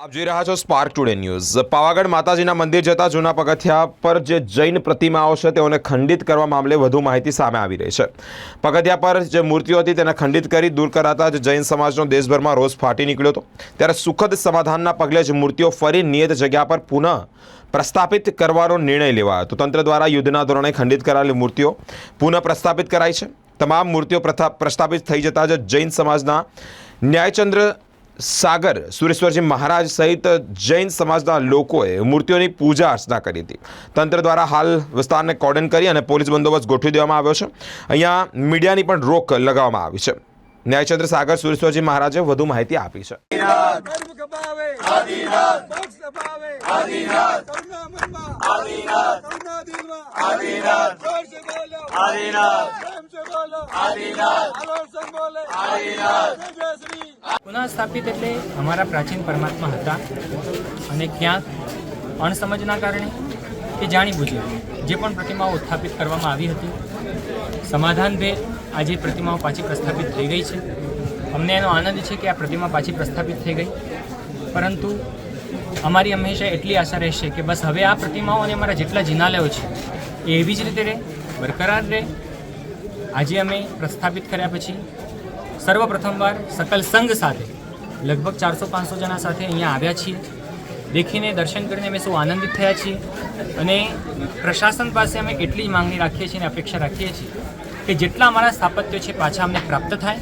આપ જોઈ રહ્યા છો સ્પાર્ક ટુડે ન્યૂઝ પાવાગઢ માતાજીના મંદિર જતા જૂના પગથિયા પર જે જૈન પ્રતિમાઓ છે, તેઓને ખંડિત કરવા મામલે વધુ માહિતી સામે આવી રહી છે. પગથિયા પર જે મૂર્તિઓ હતી, તેને ખંડિત કરી દૂર કરાતા જ જૈન સમાજનો દેશભરમાં રોષ ફાટી નીકળ્યો હતો. ત્યારે સુખદ સમાધાનના પગલે જ મૂર્તિઓ ફરી નિયત જગ્યા પર પુનઃ પ્રસ્થાપિત કરવાનો નિર્ણય લેવાયો હતો. તંત્ર દ્વારા યુદ્ધના ધોરણે ખંડિત કરાયેલી મૂર્તિઓ પુનઃ પ્રસ્થાપિત કરાઈ છે. તમામ મૂર્તિઓ પ્રથા, પ્રસ્થાપિત થઈ જતા જ જૈન સમાજના ન્યાયચંદ્ર સાગર, સુરેશ્વરજી મહારાજ સહિત જૈન સમાજના લોકોએ મૂર્તિઓની પૂજા અર્ચના કરી હતી. તંત્ર દ્વારા હાલ વિસ્તારને કોર્ડન કરી અને પોલીસ બંદોબસ્ત ગોઠવી દેવામાં આવ્યો છે. અહીંયા મીડિયાની પણ રોક લગાવવામાં આવી છે. ન્યાયચંદ્ર સાગર, સુરેશ્વરજી મહારાજે વધુ માહિતી આપી છે. આદિનાથ. પુનઃ સ્થાપિત એટલે અમારા પ્રાચીન પરમાત્મા હતા અને ક્યાંક અણસમજના કારણે કે જાણી બુજી જે પણ પ્રતિમાઓ ઉત્થાપિત કરવામાં આવી હતી, સમાધાન સમાધાનભેર આજે પ્રતિમાઓ પાછી પ્રસ્થાપિત થઈ ગઈ છે. અમને એનો આનંદ છે કે આ પ્રતિમા પાછી પ્રસ્થાપિત થઈ ગઈ. પરંતુ અમારી હંમેશા એટલી આશા રહેશે કે બસ હવે આ પ્રતિમાઓ અને અમારા જેટલા જિનાલયો છે, એ એવી જ રીતે રહે, બરકરાર રહે. આજે અમે પ્રસ્થાપિત કર્યા પછી સર્વપ્રથમવાર સકલ સંઘ સાથે લગભગ ચારસો પાંચસો જણા સાથે અહીંયા આવ્યા છીએ. દેખીને, દર્શન કરીને અમે સૌ આનંદિત થયા છીએ અને પ્રશાસન પાસે અમે એટલી માંગણી રાખીએ છીએ અને અપેક્ષા રાખીએ છીએ કે જેટલા અમારા સ્થાપત્યો છે પાછા અમને પ્રાપ્ત થાય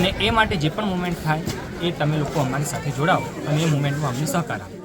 અને એ માટે જે પણ મુવમેન્ટ થાય એ તમે લોકો અમારી સાથે જોડાઓ અને એ મુવમેન્ટમાં અમને સહકાર આપો.